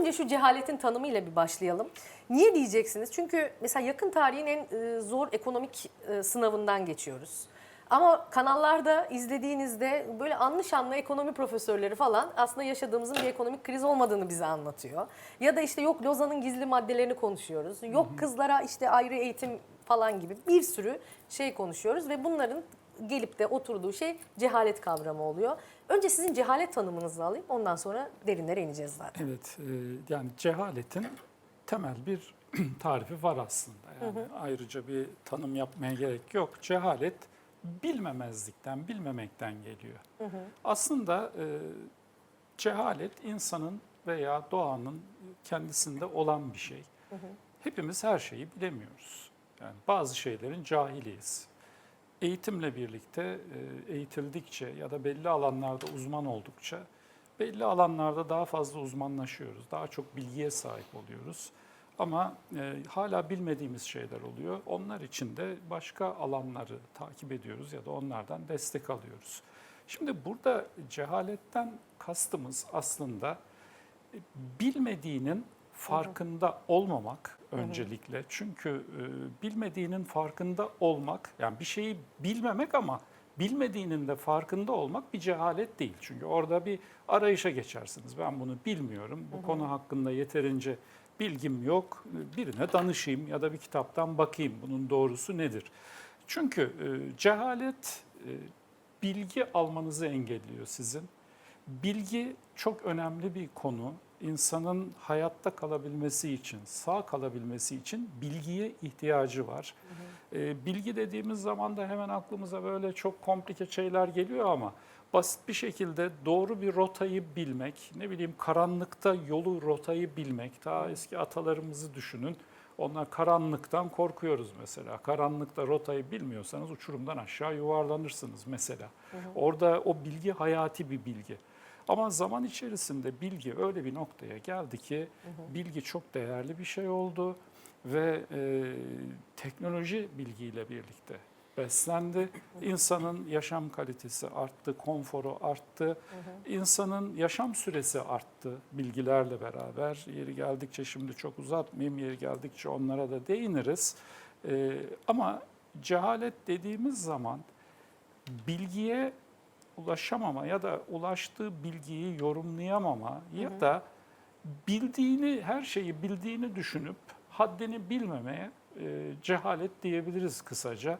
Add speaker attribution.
Speaker 1: Önce şu cehaletin tanımıyla bir başlayalım. Niye diyeceksiniz? Çünkü mesela yakın tarihin en e, zor ekonomik e, sınavından geçiyoruz. Ama kanallarda izlediğinizde böyle anlı şanlı ekonomi profesörleri falan aslında yaşadığımızın bir ekonomik kriz olmadığını bize anlatıyor. Ya da işte yok Lozan'ın gizli maddelerini konuşuyoruz. Yok kızlara işte ayrı eğitim falan gibi bir sürü şey konuşuyoruz ve bunların gelip de oturduğu şey cehalet kavramı oluyor. Önce sizin cehalet tanımınızı alayım ondan sonra derinlere ineceğiz zaten.
Speaker 2: Evet, e, yani cehaletin temel bir tarifi var aslında. Yani ayrıca bir tanım yapmaya gerek yok. Cehalet bilmemezlikten, bilmemekten geliyor. Aslında e, cehalet insanın veya doğanın kendisinde olan bir şey. Hepimiz her şeyi bilemiyoruz. Yani bazı şeylerin cahiliyiz. Eğitimle birlikte e, eğitildikçe ya da belli alanlarda uzman oldukça belli alanlarda daha fazla uzmanlaşıyoruz. Daha çok bilgiye sahip oluyoruz. Ama e, hala bilmediğimiz şeyler oluyor. Onlar için de başka alanları takip ediyoruz ya da onlardan destek alıyoruz. Şimdi burada cehaletten kastımız aslında e, bilmediğinin farkında olmamak öncelikle. Çünkü e, bilmediğinin farkında olmak, yani bir şeyi bilmemek ama bilmediğinin de farkında olmak bir cehalet değil. Çünkü orada bir arayışa geçersiniz. Ben bunu bilmiyorum, bu konu hakkında yeterince bilgim yok, birine danışayım ya da bir kitaptan bakayım bunun doğrusu nedir? Çünkü e, cehalet e, bilgi almanızı engelliyor sizin. Bilgi çok önemli bir konu. İnsanın hayatta kalabilmesi için, sağ kalabilmesi için bilgiye ihtiyacı var. Ee, bilgi dediğimiz zaman da hemen aklımıza böyle çok komplike şeyler geliyor ama basit bir şekilde doğru bir rotayı bilmek, ne bileyim karanlıkta yolu rotayı bilmek, daha eski atalarımızı düşünün. Onlar karanlıktan korkuyoruz mesela. Karanlıkta rotayı bilmiyorsanız uçurumdan aşağı yuvarlanırsınız mesela. Orada o bilgi hayati bir bilgi. Ama zaman içerisinde bilgi öyle bir noktaya geldi ki bilgi çok değerli bir şey oldu ve e, teknoloji bilgiyle birlikte beslendi. İnsanın yaşam kalitesi arttı, konforu arttı. İnsanın yaşam süresi arttı bilgilerle beraber. Yeri geldikçe şimdi çok uzatmayayım, yeri geldikçe onlara da değiniriz. E, ama cehalet dediğimiz zaman bilgiye ulaşamama ya da ulaştığı bilgiyi yorumlayamama ya da bildiğini, her şeyi bildiğini düşünüp haddini bilmemeye e, cehalet diyebiliriz kısaca.